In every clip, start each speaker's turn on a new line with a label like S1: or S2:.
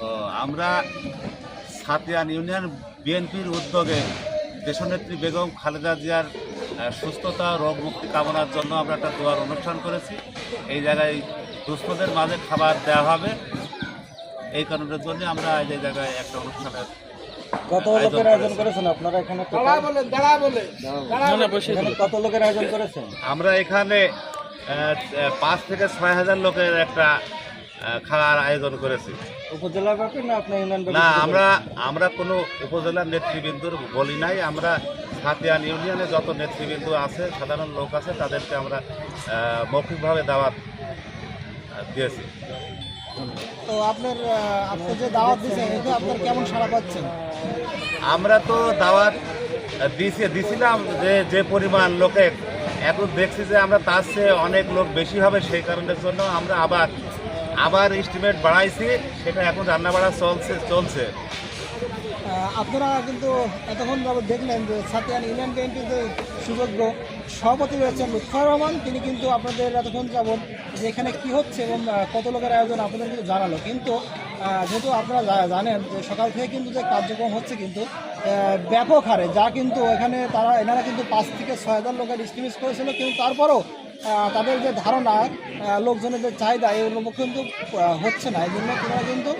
S1: ও, আমরা সাতিয়ান ইউনিয়ন বিএনপির উদ্যোগে দেশনেত্রী বেগম খালেদা জিয়ার সুস্থতা রোগ মুক্তি কামনার জন্য আমরা একটা দোয়ার অনুষ্ঠান করেছি। এই জায়গায় দুস্থদের মাঝে খাবার দেওয়া হবে। এই কারণের জন্য আমরা আজ এই জায়গায় একটা অনুষ্ঠানের
S2: কত লোকের আয়োজন করেছেন আপনারা এখানে? কত লোকের আয়োজন করেছেন?
S1: আমরা এখানে পাঁচ থেকে ছয় হাজার লোকের একটা খাওয়ার আয়োজন করেছি।
S2: উপজেলা না
S1: আমরা আমরা কোনো উপজেলার নেতৃবৃন্দুর বলি নাই। আমরা সাতিয়ান ইউনিয়নে যত নেতৃবৃন্দ আছে সাধারণ লোক আছে তাদেরকে আমরা মৌখিকভাবে দাওয়াত দিয়েছি।
S3: তো আপনার আপনি যে দাওয়াত দিয়েছেন এতে আপনার কেমন সাড়া পাচ্ছেন?
S1: আমরা তো দাওয়াত দিয়েছি দিছিলাম যে যে পরিমাণ লোকে এখন দেখছি যে আমরা তার চেয়ে অনেক লোক বেশি হবে সেই কারণের জন্য আমরা আবার আবার এস্টিমেট বাড়াইছি, সেটা এখন রান্না বাড়া চলছে। চলছে
S3: আপনারা কিন্তু এতক্ষণ যাবত দেখলেন যে সাতিয়ান ইউনিয়ন বিএনপির যে সুযোগ্য সভাপতি রয়েছেন লুৎফর রহমান, তিনি কিন্তু আপনাদের এতক্ষণ যাবত যে এখানে কী হচ্ছে এবং কত লোকের আয়োজন আপনাদের কিন্তু জানালো। কিন্তু যেহেতু আপনারা জানেন যে সকাল থেকে কিন্তু যে কার্যক্রম হচ্ছে কিন্তু ব্যাপক হারে, যা কিন্তু এখানে তারা, এনারা কিন্তু পাঁচ থেকে ছয় হাজার লোকের স্টিমিস করেছিল, কিন্তু তারপরও তাদের যে ধারণা লোকজনের যে চাহিদা এগুলো কিন্তু হচ্ছে না। এই জন্য তারা কিন্তু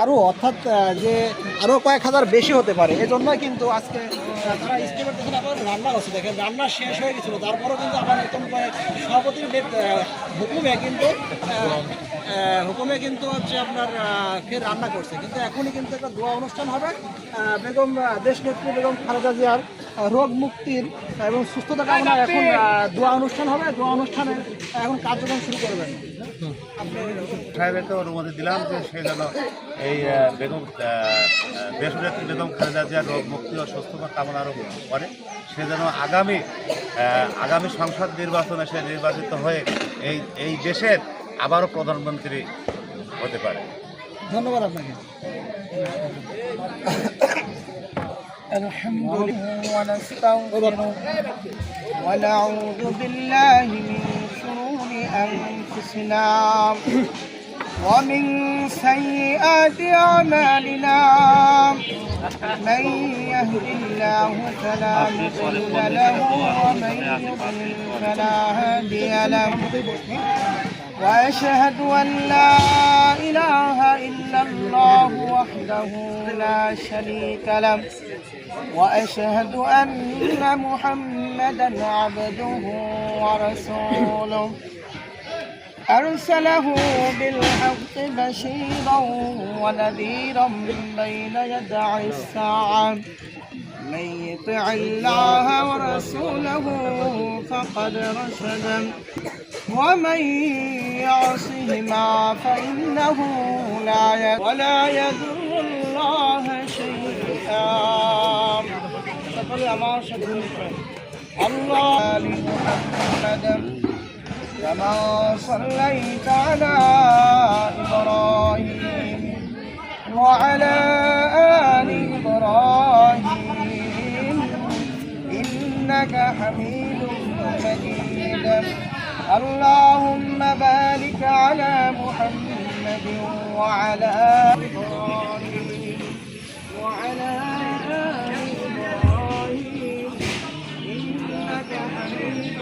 S3: আরও অর্থাৎ যে আরও কয়েক হাজার বেশি হতে পারে। এই জন্যই কিন্তু আজকে তারা স্টিমের পেছনে আবার রান্না করছে। দেখেন, রান্না শেষ হয়ে গেছিল। তারপরেও কিন্তু আবার নতুন কয়েক সভাপতির হুকুমে কিন্তু হুকুমে কিন্তু হচ্ছে আপনার ফের রান্না করছে। কিন্তু এখনই কিন্তু একটা দোয়া অনুষ্ঠান হবে। বেগম দেশনেত্রী বেগম খালেদা জিয়ার রোগ মুক্তির এবং সুস্থতা কামনা এখন দোয়া অনুষ্ঠান হবে। দোয়া অনুষ্ঠানে এখন কার্যক্রম শুরু করবেন।
S1: সাহেবকে অনুমতি দিলাম যে সে যেন এই বেগম দেশনেত্রী বেগম খালেদা জিয়ার রোগ মুক্তি ও সুস্থতা কামনা আরও করে। সে যেন আগামী আগামী সংসদ নির্বাচনে সে নির্বাচিত হয়ে এই এই দেশের আবারও প্রধানমন্ত্রী হতে পারে
S3: ধন্যবাদ আপনাকে
S4: الحمد لله ونستغفره ونعوذ بالله من شرور أنفسنا ومن سيئات أعمالنا من يهد الله فلا مضل له ومن يضلل فلا هادي له وأشهد أن لا إله إلا الله وحده لا شريك له. وأشهد أن محمدا عبده ورسوله. أرسله بالحق بشيرا ونذيرا بين يدع الساعة. من يطع الله فقد رشد ومن يعصهما فإنه لا ولا يضر الله شيئا. الله محمد كما صليت على إبراهيم وعلى آل إبراهيم. إنك حميد مجيد اللهم بارك على محمد وعلى إبراهيم وعلى آل إبراهيم. إنك حميد.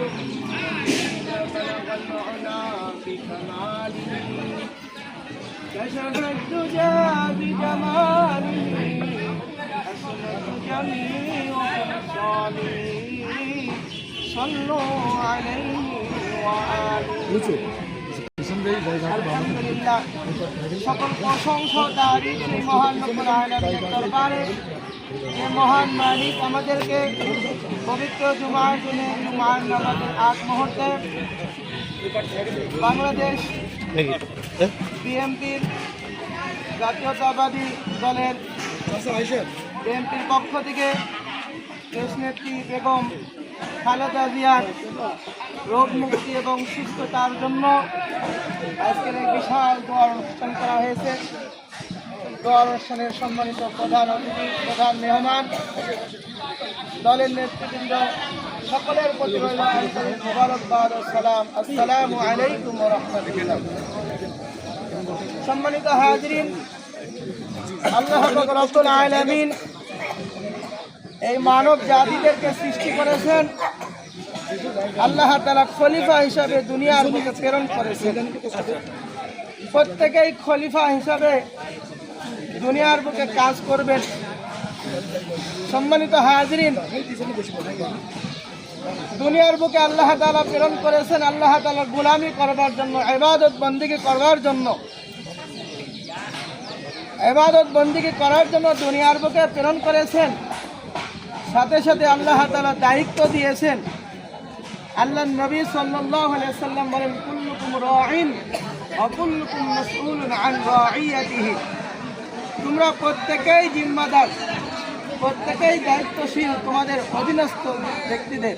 S4: كشف الدجى بجماله সকল প্রশংসা মহান রব্বুল আলামিনের দরবারে যে মহান মালিক আমাদেরকে পবিত্র জুমার দিনে জুমার নামাজের আগ মুহূর্তে বাংলাদেশ বিএনপির জাতীয়তাবাদী দলের বিএনপির পক্ষ থেকে দেশ দেশনেত্রী বেগম খালেদা জিয়ার রোগ মুক্তি এবং সুস্থতার জন্য আজকের এই বিশাল দোয়ার অনুষ্ঠান করা হয়েছে। দোয়ার অনুষ্ঠানের সম্মানিত প্রধান অতিথি, প্রধান মেহমান, দলের নেতৃবৃন্দ, সকলের প্রতি রইল মোবারকবাদ ও সালাম। আসসালামু আলাইকুম রাহমাতুল্লাহ। সম্মানিত হাজরিন, আল্লাহ রব্বুল আলামিন এই মানব জাতিদেরকে সৃষ্টি করেছেন। আল্লাহ তালা খলিফা হিসাবে দুনিয়ার বুকে প্রেরণ করেছেন। প্রত্যেকেই খলিফা হিসাবে দুনিয়ার বুকে কাজ করবেন। সম্মানিত হাজরিন, দুনিয়ার বুকে আল্লাহ তালা প্রেরণ করেছেন আল্লাহ তালার গুলামি করবার জন্য এবাদত বন্দিকে করবার জন্য। এবাদত বন্দিকে করার জন্য দুনিয়ার বুকে প্রেরণ করেছেন। সাথে সাথে আল্লাহ তালা দায়িত্ব দিয়েছেন। আল্লাহ নবী সাল্লাল্লাহু আলাইহি সাল্লাম বলেন, কুল্লুকুম রাঈন ওয়া কুল্লুকুম মাসউলুন আন রাঈয়াতিহি। তোমরা প্রত্যেকেই জিম্মাদার, প্রত্যেকেই দায়িত্বশীল তোমাদের অধীনস্থ ব্যক্তিদের।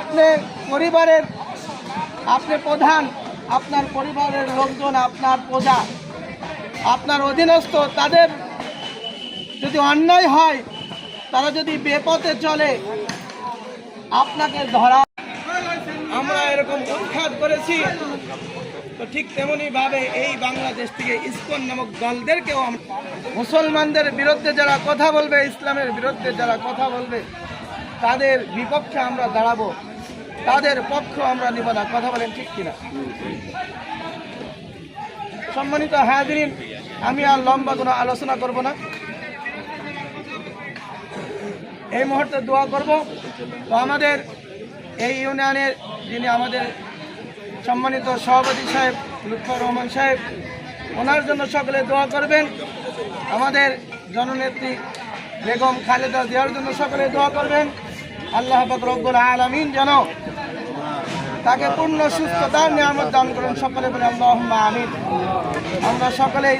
S4: আপনি পরিবারের, আপনি প্রধান, আপনার পরিবারের লোকজন আপনার প্রজা, আপনার অধীনস্থ তাদের যদি অন্যায় হয়, তারা যদি বেপথে চলে আপনাকে ধরা আমরা এরকম উৎখাত করেছি। তো ঠিক তেমনি ভাবে এই বাংলাদেশ থেকে ইসকন নামক দলদেরকেও মুসলমানদের বিরুদ্ধে যারা কথা বলবে, ইসলামের বিরুদ্ধে যারা কথা বলবে, তাদের বিপক্ষে আমরা দাঁড়াবো। তাদের পক্ষ আমরা নিব না। কথা বলেন ঠিক কিনা? সম্মানিত হাজরিন, আমি আর লম্বা কোনো আলোচনা করব না। এই মুহূর্তে দোয়া করব। তো আমাদের এই ইউনিয়নের যিনি আমাদের সম্মানিত সভাপতি সাহেব, লুৎফর রহমান সাহেব, ওনার জন্য সকলে দোয়া করবেন। আমাদের জননেত্রী বেগম খালেদা জিয়ার জন্য সকলে দোয়া করবেন। আল্লাহ রব্বুল আলামিন যেন তাকে পূর্ণ সুস্থতার নিয়ামত দান করেন সকলে বলে আল্লাহ আমিন। আমরা সকলেই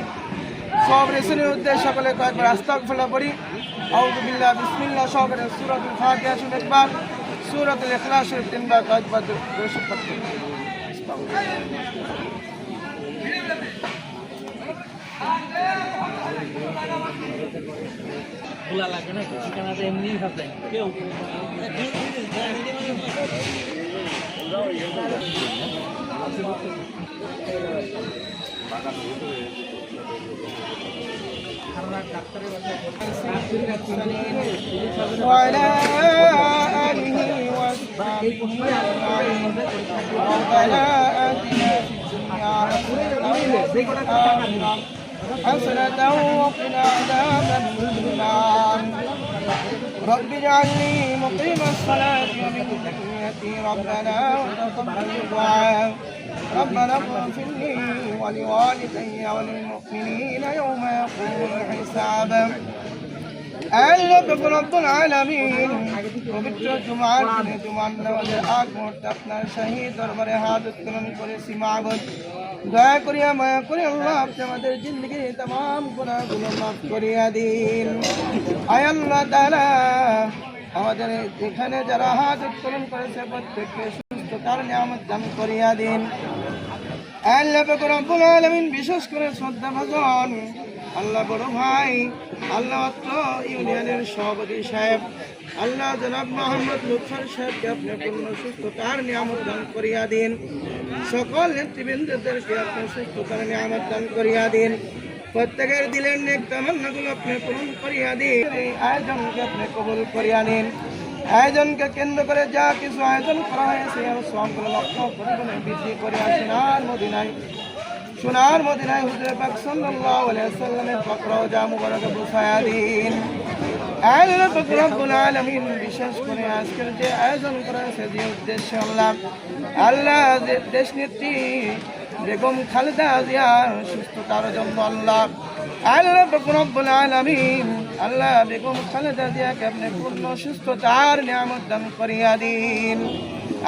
S4: সব রেশনের উদ্দেশ্যে সকলে কয়েকবার আস্তাক ফেলা পড়ি আউদুবিল্লাহ বিসমিল্লাহ সহকারে সুরাতুল ফাতিহা শুনে একবার সুরাতুল ইখলাস শরীফ তিনবার
S2: কেউ
S4: وعلى آله وصحبه أجمعين. ربنا آتنا في الدنيا حسنة وقنا عذاب النار رب اجعلني مقيم الصلاة ومن ربنا وتقبل دعاء ربنا اغفر لي ولوالدي وللمؤمنين يوم يقوم الحساب আল্লাহ রব্বুল আলামিন পবিত্র জুমার দিনে জুমার নামাজের আগ মুহূর্তে আপনার শাহী দরবারে হাত উত্তোলন করেছি মাগত দয়া করিয়া মায়া করে আল্লাহ আপনি আমাদের জিন্দগির तमाम গুনাহগুলো মাফ করিয়া দিন আয় আল্লাহ তাআলা আমাদের এখানে যারা হাত উত্তোলন করেছে প্রত্যেককে সুস্থতার নিয়ামত দান করিয়া দিন আল্লাহ রব্বুল আলামিন বিশেষ করে শ্রদ্ধা ভজন। আল্লাহ বড় ভাই, আল্লাহ ইউনিয়নের সভাপতি সাহেব, আল্লাহ জনাব মোহাম্মদ লুৎফর সাহেবকে আপনি পূর্ণ সুস্থতার নিয়ামত দান করিয়া দিন। সকল নেতৃবৃন্দদেরকে আপনি সুস্থতার নিয়ামত দান করিয়া দিন। প্রত্যেকের দিলের নেক তামান্নাগুলো আপনি পূরণ করিয়া দিন। এই আয়োজনকে আপনি কবুল করিয়া নিন। আয়োজনকে কেন্দ্র করে যা কিছু আয়োজন করা হয়েছে সবগুলো লক্ষ্য পরিমাণে বৃদ্ধি করে সোনার মদিনায় সোনার মদিনায় হুজুরে পাক সাল্লাল্লাহু আলাইহি সাল্লামের পাকড়াও যা মুবারক বুসায়া দিন। বিশেষ করে আজকের যে আয়োজন করা হয়েছে, যে উদ্দেশ্য আল্লাহ আল্লাহ দেশ নেত্রী বেগম খালেদা জিয়ার সুস্থতার জন্য আল্লাহ আল্লাহ পাক রব্বুল আলামিন আল্লাহ বেগম খালেদা জিয়াকে আপনি পূর্ণ সুস্থতার নিয়ামত দান করিয়া দিন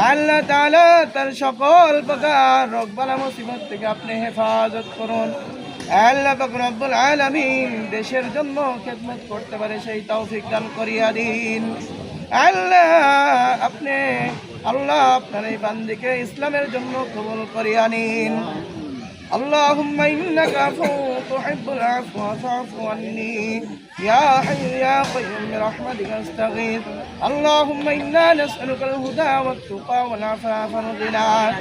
S4: আল্লাহ তাআলা তার সকল প্রকার রোগ বালা মুসিবত থেকে আপনি হেফাজত করুন আল্লাহ পাক রব্বুল আলামিন দেশের জন্য খেদমত করতে পারে সেই তৌফিক দান করিয়া দিন আল্লাহ আপনি আল্লাহ আপনার এই বান্দিকে ইসলামের জন্য কবুল করিয়া নিন اللهم إنك عفو تحب العفو فاعف عني يا حي يا قيوم برحمتك أستغيث اللهم إنا نسألك الهدى والتقى والعفاف والغنى.